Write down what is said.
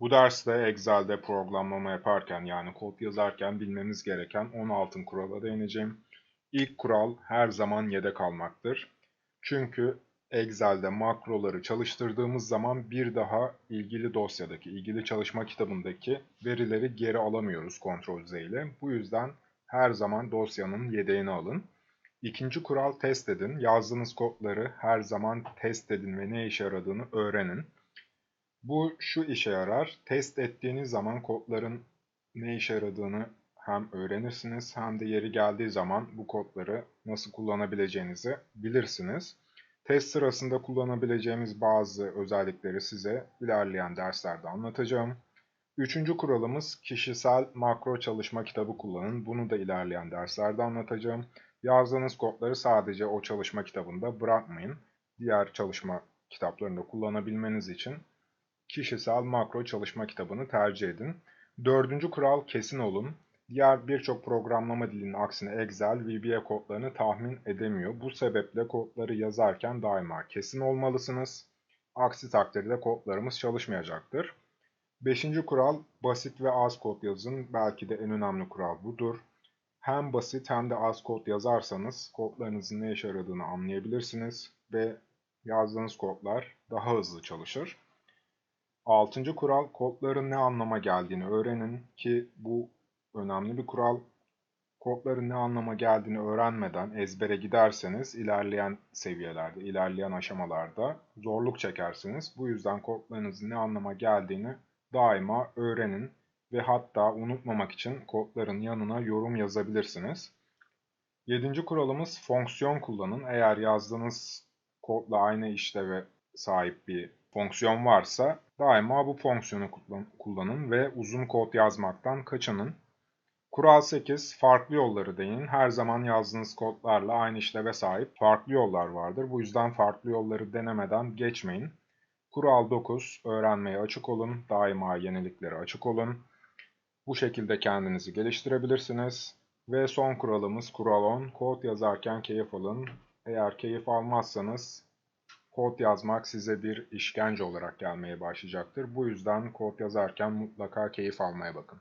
Bu derste Excel'de programlama yaparken yani kod yazarken bilmemiz gereken 16 kurala değineceğim. İlk kural her zaman yedek almaktır. Çünkü Excel'de makroları çalıştırdığımız zaman bir daha ilgili dosyadaki, ilgili çalışma kitabındaki verileri geri alamıyoruz Ctrl Z ile. Bu yüzden her zaman dosyanın yedeğini alın. İkinci kural test edin. Yazdığınız kodları her zaman test edin ve ne işe yaradığını öğrenin. Bu şu işe yarar. Test ettiğiniz zaman kodların ne işe yaradığını hem öğrenirsiniz hem de yeri geldiği zaman bu kodları nasıl kullanabileceğinizi bilirsiniz. Test sırasında kullanabileceğimiz bazı özellikleri size ilerleyen derslerde anlatacağım. Üçüncü kuralımız kişisel makro çalışma kitabı kullanın. Bunu da ilerleyen derslerde anlatacağım. Yazdığınız kodları sadece o çalışma kitabında bırakmayın. Diğer çalışma kitaplarında kullanabilmeniz için kişisel makro çalışma kitabını tercih edin. Dördüncü kural kesin olun. Diğer birçok programlama dilinin aksine Excel, VBA kodlarını tahmin edemiyor. Bu sebeple kodları yazarken daima kesin olmalısınız. Aksi takdirde kodlarımız çalışmayacaktır. Beşinci kural basit ve az kod yazın. Belki de en önemli kural budur. Hem basit hem de az kod yazarsanız kodlarınızın ne işe yaradığını anlayabilirsiniz ve yazdığınız kodlar daha hızlı çalışır. Altıncı kural kodların ne anlama geldiğini öğrenin ki bu önemli bir kural. Kodların ne anlama geldiğini öğrenmeden ezbere giderseniz ilerleyen seviyelerde, ilerleyen aşamalarda zorluk çekersiniz. Bu yüzden kodlarınızın ne anlama geldiğini daima öğrenin ve hatta unutmamak için kodların yanına yorum yazabilirsiniz. Yedinci kuralımız fonksiyon kullanın. Eğer yazdığınız kodla aynı işleve sahip bir fonksiyon varsa daima bu fonksiyonu kullanın ve uzun kod yazmaktan kaçının. Kural 8. Farklı yolları deneyin. Her zaman yazdığınız kodlarla aynı işleve sahip farklı yollar vardır. Bu yüzden farklı yolları denemeden geçmeyin. Kural 9. Öğrenmeye açık olun. Daima yeniliklere açık olun. Bu şekilde kendinizi geliştirebilirsiniz. Ve son kuralımız kural 10. Kod yazarken keyif alın. Eğer keyif almazsanız kod yazmak size bir işkence olarak gelmeye başlayacaktır. Bu yüzden kod yazarken mutlaka keyif almaya bakın.